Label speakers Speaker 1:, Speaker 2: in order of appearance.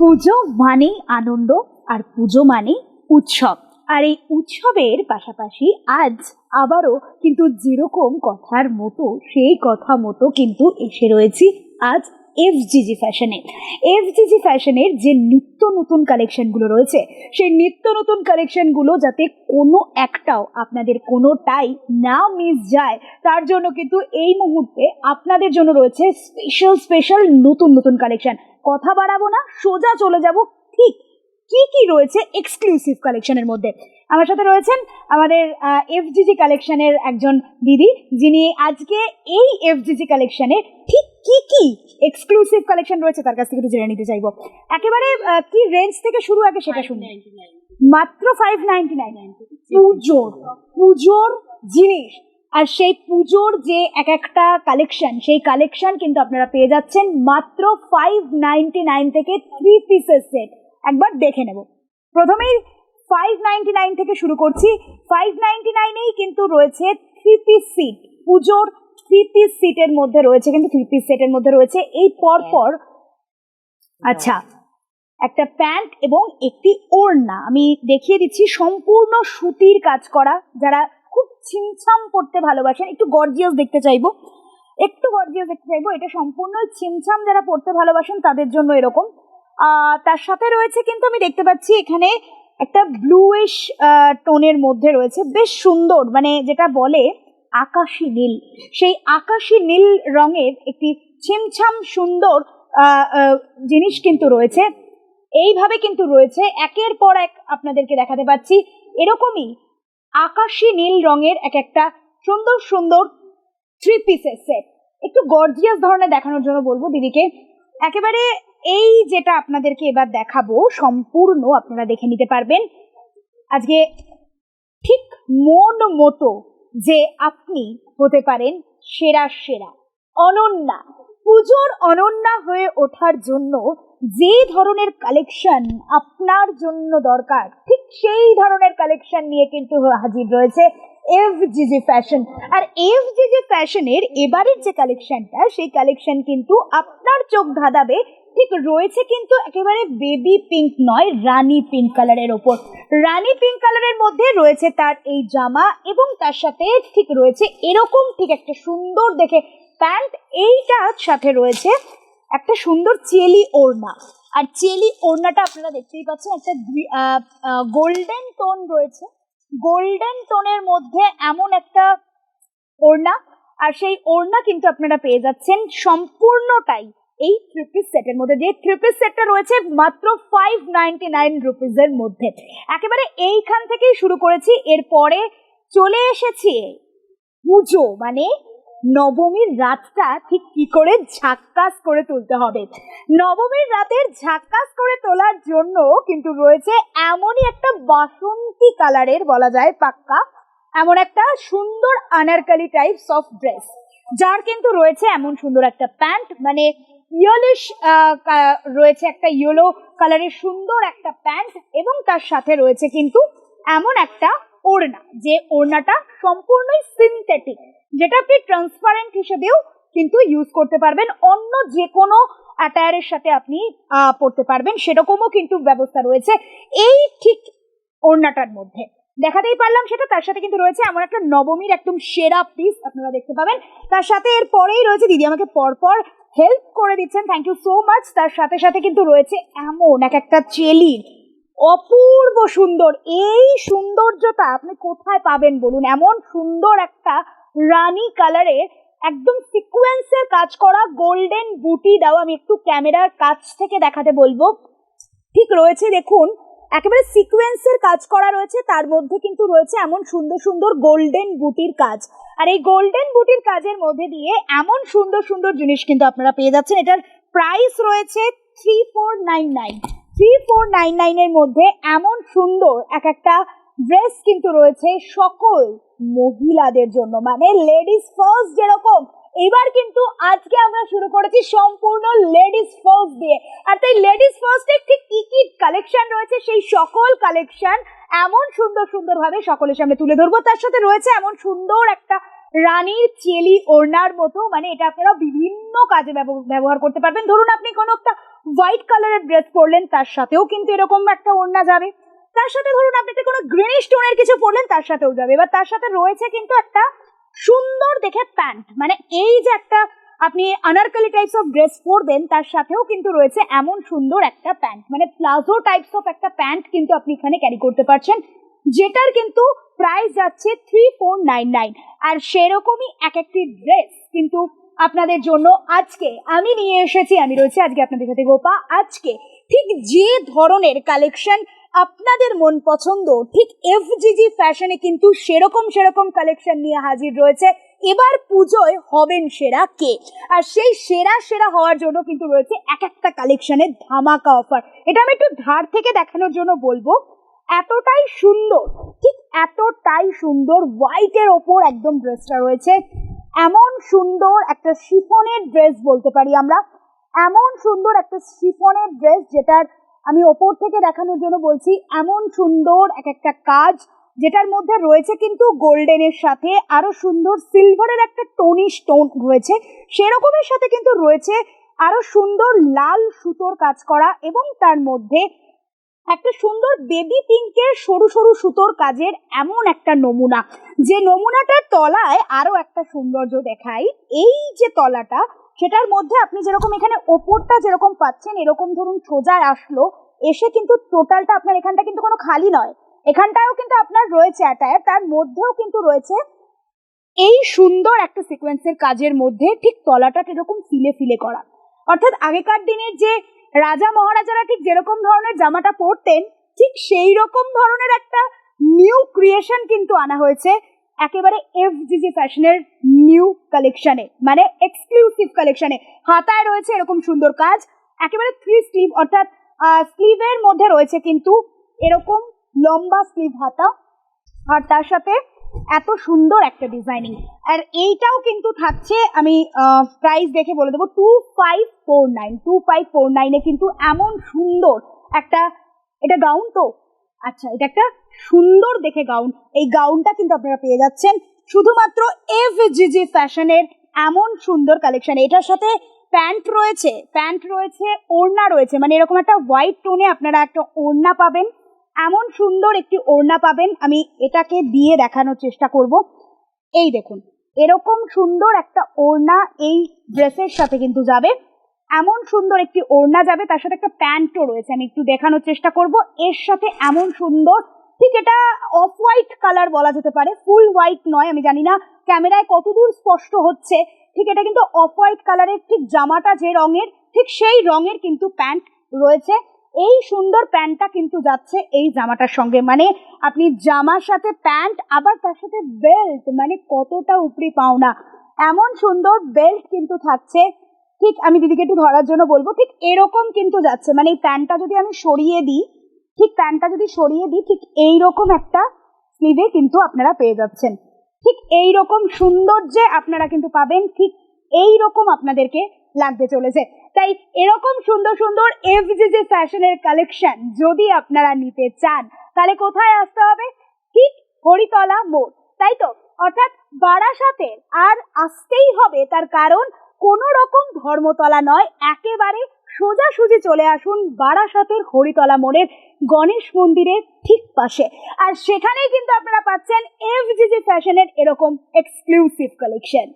Speaker 1: পুজো মানেই আনন্দ আর পুজো মানেই উৎসব। আর এই উৎসবের পাশাপাশি আজ আবারও কিন্তু যেরকম কথার মতো, সেই কথা মতো কিন্তু এসে রয়েছি আজ এফজিজি ফ্যাশনে এফজিজি ফ্যাশনের যে নিত্য নতুন কালেকশনগুলো রয়েছে, সেই নিত্য নতুন কালেকশনগুলো যাতে কোনো একটাও আপনাদের কোনোটাই না মিস যায়, তার জন্য কিন্তু এই মুহূর্তে আপনাদের জন্য রয়েছে স্পেশাল স্পেশাল নতুন নতুন কালেকশন কথা বাড়াবো না সোজা চলে যাব ঠিক কি কি রয়েছে এক্সক্লুসিভ কালেকশনের মধ্যে? আমার সাথে রয়েছেন আমাদের এফজিজি কালেকশনের একজন দিদি যিনি আজকে এই এফজিজি কালেকশনে ঠিক কি কি এক্সক্লুসিভ কালেকশন রয়েছে তার কাছ থেকে একটু জেনে নিতে চাইব। একেবারে কি রেঞ্জ থেকে শুরু আগে সেটা শুনি মাত্র ফাইভ নাইনটি নাইন পুজোর পুজোর জিনিস আর সেই পুজোর যে এক একটা কালেকশন সেই কালেকশন কিন্তু আপনারা পেয়ে যাচ্ছেন মাত্র ফাইভ নাইনটি নাইন থেকে থ্রি পিসের সেট একবার দেখে নেব। প্রথমেই ফাইভ নাইনটি নাইন থেকে শুরু করছি। ফাইভ নাইনটি নাইনেই কিন্তু রয়েছে থ্রি পিস সিট পুজোর থ্রি পিস সিটের মধ্যে রয়েছে কিন্তু থ্রি পিস সেটের মধ্যে রয়েছে। এই পরপর আচ্ছা একটা প্যান্ট এবং একটি ওড়না। আমি দেখিয়ে দিচ্ছি, সম্পূর্ণ সুতির কাজ করা। যারা ছিমছাম পড়তে ভালোবাসেন। একটু গর্জিয়াস দেখতে চাইব। একটু গর্জিয়াস দেখতে চাইব। এটা সম্পূর্ণ ছিমছাম যারা পড়তে ভালোবাসেন, তাদের জন্য এরকম। তার সাথে রয়েছে কিন্তু আমি দেখতে পাচ্ছি এখানে একটা ব্লুইশ টোনের মধ্যে রয়েছে। বেশ সুন্দর মানে যেটা বলে আকাশি নীল। সেই আকাশি নীল রঙের একটি ছিমছাম সুন্দর জিনিস কিন্তু রয়েছে। এইভাবে কিন্তু রয়েছে। একের পর এক আপনাদেরকে দেখাতে পাচ্ছি। এরকমই আকাশি নীল রঙের এক একটা সুন্দর সুন্দর থ্রি পিসের সেট একটু গর্জিয়াস ধরনের দেখানোর জন্য বলব দিদিকে। একেবারে এই যেটা আপনাদেরকে এবার দেখাবো, সম্পূর্ণ আপনারা দেখে নিতে পারবেন। আজকে ঠিক মন মতো যে আপনি হতে পারেন সেরা সেরা। অনন্যা, পুজোর অনন্যা হয়ে ওঠার জন্য যে ধরনের কালেকশন আপনার জন্য দরকার সেই ধরনের কালেকশন নিয়ে কিন্তু হাজির রয়েছে এফ জিজি ফ্যাশন আর এফ জিজি ফ্যাশনের এবারের যে কালেকশনটা সেই কালেকশন কিন্তু আপনার চোখ ধাঁধাবে, ঠিক রয়েছে কিন্তু একেবারে বেবি পিঙ্ক নয়, রানি পিঙ্ক কালারের ওপর। রানি পিঙ্ক কালারের মধ্যে রয়েছে তার এই জামা এবং তার সাথে ঠিক রয়েছে এরকম ঠিক একটা সুন্দর দেখে প্যান্ট, এইটার সাথে রয়েছে একটা সুন্দর চেলি ওড়না। আর চেলি ওড়নাটা আপনারা দেখতেই পাচ্ছেন, একটা গোল্ডেন টোন রয়েছে। গোল্ডেন টোনের মধ্যে এমন একটা ওড়না, আর সেই ওড়না কিন্তু আপনারা পেয়ে যাচ্ছেন সম্পূর্ণটাই এই থ্রি পিস সেটের মধ্যে। যে থ্রি পিস সেটটা রয়েছে মাত্র ফাইভ নাইনটি নাইন রুপিজের মধ্যে। একেবারে এইখান থেকেই শুরু করেছি, এরপরে চলে এসেছি পুজো মানে নবমীর রাতটা ঠিক কি করে ঝাক্কাস করে তুলতে হবে। নবমীর রাতের ঝাক্কাস করে তোলার জন্য কিন্তু রয়েছে এমনই একটা বাসন্তী কালারের বলা যায় পাক্কা, এমন একটা সুন্দর আনারকালি টাইপ সফট ড্রেস যার কিন্তু রয়েছে এমন সুন্দর একটা প্যান্ট মানে ইয়েলিশ রয়েছে একটা ইয়েলো কালারের সুন্দর একটা প্যান্ট, এবং তার সাথে রয়েছে কিন্তু এমন একটা ওড়না, যে ওড়নাটা সম্পূর্ণই সিনথেটিক যেটা আপনি ট্রান্সপারেন্ট হিসেবেও কিন্তু ইউজ করতে পারবেন। অন্য যে কোনো অ্যাটায়ারের সাথে আপনি পড়তে পারবেন, সেরকমও কিন্তু ব্যবস্থা রয়েছে এই ঠিক ওড়নাটার মধ্যে। দেখাতেই পারলাম সেটা, তার সাথে কিন্তু রয়েছে এমন একটা নবমীর একদম সেরা পিস আপনারা দেখতে পাবেন। তার সাথে এর পরেই রয়েছে, দিদি আমাকে পরপর হেল্প করে দিচ্ছেন থ্যাংক ইউ সো মাচ তার সাথে সাথে কিন্তু রয়েছে এমন এক একটা চেলির অপূর্ব সুন্দর। এই সৌন্দর্যটা আপনি কোথায় পাবেন বলুন? এমন সুন্দর একটা রানী কালারের একদম সিকোয়েন্সের কাজ করা গোল্ডেন বুটি দাও। আমি একটু ক্যামেরার কাছ থেকে দেখাতে বলব। ঠিক রয়েছে, দেখুন। একেবারে সিকোয়েন্সের কাজ করা রয়েছে। তার মধ্যে কিন্তু রয়েছে এমন সুন্দর সুন্দর গোল্ডেন বুটির কাজ। আর এই গোল্ডেন বুটির কাজের মধ্যে দিয়ে এমন সুন্দর সুন্দর জিনিস কিন্তু আপনারা পেয়ে যাচ্ছেন। এটার প্রাইস রয়েছে three four nine nine three four nine নাইনের মধ্যে এমন সুন্দর এক একটা ড্রেস কিন্তু রয়েছে সকল মহিলাদের জন্য। মানে লেডিস ফার্স্ট যেরকম। এবার কিন্তু আজকে আমরা শুরু করেছি সম্পূর্ণ লেডিস ফার্স্ট দিয়ে। আর তাই লেডিস ফার্স্টে ঠিক কি কি কালেকশন রয়েছে সেই সকল কালেকশন এমন সুন্দর সুন্দর ভাবে সকলের সামনে তুলে ধরবো। তার সাথে রয়েছে এমন সুন্দর একটা রানীর চেলি ওড়নার মতো মানে এটা আপনারা বিভিন্ন কাজে ব্যব- ব্যবহার করতে পারবেন। ধরুন আপনি কোনো একটা হোয়াইট কালারের ড্রেস পরলেন, তার সাথেও কিন্তু এরকম একটা ওড়না যাবে। তার সাথে ধরুন আপনি একটা কোনো গ্রিনিশ টোনের কিছু পরলেন, তার সাথেও যাবে। এবার তার সাথে রয়েছে কিন্তু একটা সুন্দর দেখে প্যান্ট মানে এই যে একটা আপনি আনারকালি টাইপস অফ ড্রেস পরবেন, তার সাথেও কিন্তু রয়েছে এমন সুন্দর একটা প্যান্ট মানে প্লাজো টাইপস অফ একটা প্যান্ট কিন্তু আপনি এখানে ক্যারি করতে পারছেন, যেটার কিন্তু প্রাইস যাচ্ছে থ্রি ফোর নাইন নাইন আর সেরকমই এক একটি ড্রেস কিন্তু আপনাদের জন্য আজকে আমি নিয়ে এসেছি, আমি রয়েছি আজকে আপনাদের সাথে গোপা। আজকে ঠিক যে ধরনের কালেকশন আপনাদের মন পছন্দ, ঠিক এফজিজি ফ্যাশনে কিন্তু সেরকম সেরকম কালেকশন নিয়ে হাজির রয়েছে। এবার পুজোয় হবেন সেরা কে? আর সেই সেরা সেরা হওয়ার জন্য কিন্তু রয়েছে এক একটা কালেকশনের ধামাকা অফার এটা আমি একটু ধার থেকে দেখানোর জন্য বলব। এতটাই সুন্দর এতটাই সুন্দর হোয়াইটের ওপর একদম ড্রেসটা রয়েছে। এমন সুন্দর একটা শিফনের ড্রেস বলতে পারি আমরা। এমন সুন্দর একটা শিফনের ড্রেস যেটার আমি ওপর থেকে দেখানোর জন্য বলছি, এমন সুন্দর এক একটা কাজ যেটার মধ্যে রয়েছে কিন্তু গোল্ডেনের সাথে। আরও সুন্দর সিলভারের একটা টোনি স্টোন রয়েছে। সেরকমের সাথে কিন্তু রয়েছে। আরও সুন্দর লাল সুতোর কাজ করা এবং তার মধ্যে একটা সুন্দর বেবি পিঙ্কের সরু সরু সুতোর কাজের এমন একটা নমুনা। যে নমুনাটার তলায় আরও একটা সৌন্দর্য দেখাই। এই যে তলাটা, সেটার মধ্যে আপনি যেরকম এখানে ওপরটা যেরকম পাচ্ছেন, এরকম ধরুন সোজা আসলো, এসে কিন্তু টোটালটা আপনার এখানটা কিন্তু কোনো খালি নয়। এখানটাও কিন্তু আপনার রয়েছে অ্যাটায়ার তার মধ্যেও কিন্তু রয়েছে এই সুন্দর একটা সিকোয়েন্সের কাজের মধ্যে ঠিক তলাটা এরকম ফিলে ফিলে করা। অর্থাৎ আগেকার দিনের যে রাজা মহারাজারা ঠিক যেরকম ধরনের জামাটা পরতেন, ঠিক সেই রকম ধরনের একটা নিউ ক্রিয়েশন কিন্তু আনা হয়েছে, একেবারে এফজিজি ফ্যাশনের নিউ কালেকশনে মানে এক্সক্লুসিভ কালেকশনে হাতায় রয়েছে এরকম সুন্দর কাজ, একেবারে থ্রি স্লিভ অর্থাৎ স্লিভের মধ্যে রয়েছে কিন্তু এরকম লম্বা স্লিভ হাতা, আর তার সাথে এত সুন্দর একটা ডিজাইনিং আর এইটাও কিন্তু থাকছে, আমি প্রাইস দেখে বলে দেবো two five four nine two five four নাইনে কিন্তু এমন সুন্দর একটা, এটা গাউন তো? আচ্ছা এটা একটা সুন্দর দেখে গাউন এই গাউনটা কিন্তু আপনারা পেয়ে যাচ্ছেন শুধুমাত্র এফ জিজি ফ্যাশনের এমন সুন্দর কালেকশন এটার সাথে প্যান্ট রয়েছে প্যান্ট রয়েছে, ওড়না রয়েছে। মানে এরকম একটা হোয়াইট টোনে আপনারা একটা ওড়না পাবেন। এমন সুন্দর একটি ওড়না পাবেন, আমি এটাকে দিয়ে দেখানোর চেষ্টা করব। এই দেখুন, এরকম সুন্দর একটা ওড়না এই ড্রেসের সাথে কিন্তু যাবে। এমন সুন্দর একটি ওড়না যাবে, তার সাথে একটা প্যান্টও রয়েছে, আমি একটু দেখানোর চেষ্টা করব। এর সাথে এমন সুন্দর, ঠিক এটা অফ হোয়াইট কালার বলা যেতে পারে ফুল হোয়াইট নয়, আমি জানি না, ক্যামেরায় কতদূর স্পষ্ট হচ্ছে, ঠিক এটা কিন্তু অফ হোয়াইট কালারের ঠিক জামাটা যে রঙের, ঠিক সেই রঙের কিন্তু প্যান্ট রয়েছে। এই সুন্দর প্যান্টটা কিন্তু যাচ্ছে এই জামাটার সঙ্গে। মানে আপনি জামার সাথে প্যান্ট, আবার তার সাথে বেল্ট মানে কতটা উপরি পাওনা। এমন সুন্দর বেল্ট কিন্তু থাকছে। ঠিক, আমি দিদিকে একটু ধরার জন্য বলব, ঠিক এরকম কিন্তু যাচ্ছে। মানে এই প্যান্টটা যদি আমি সরিয়ে দিই, ঠিক প্যান্টটা যদি সরিয়ে দিই, ঠিক এইরকম একটা স্লিভে কিন্তু আপনারা পেয়ে যাচ্ছেন। ঠিক এই রকম সৌন্দর্যে আপনারা কিন্তু পাবেন, ঠিক এই রকম আপনাদেরকে লাগতে চলেছে। তাই এরকম সুন্দর সুন্দর এফজিজি ফ্যাশনের কালেকশন যদি আপনারা নিতে চান, তাহলে কোথায় আসতে হবে? ঠিক হরিতলা মোড়। তাই তো? অর্থাৎ বারাসাতের আর আসতেই হবে, তার কারণ কোনো রকম ধর্মতলা নয়। একেবারে সোজাসুজি চলে আসুন বারাসাতের হরিতলা মোড়ের গণেশ মন্দিরের ঠিক পাশে। আর সেখানেই কিন্তু আপনারা পাচ্ছেন এফজিজি ফ্যাশনের এরকম এক্সক্লুসিভ কালেকশন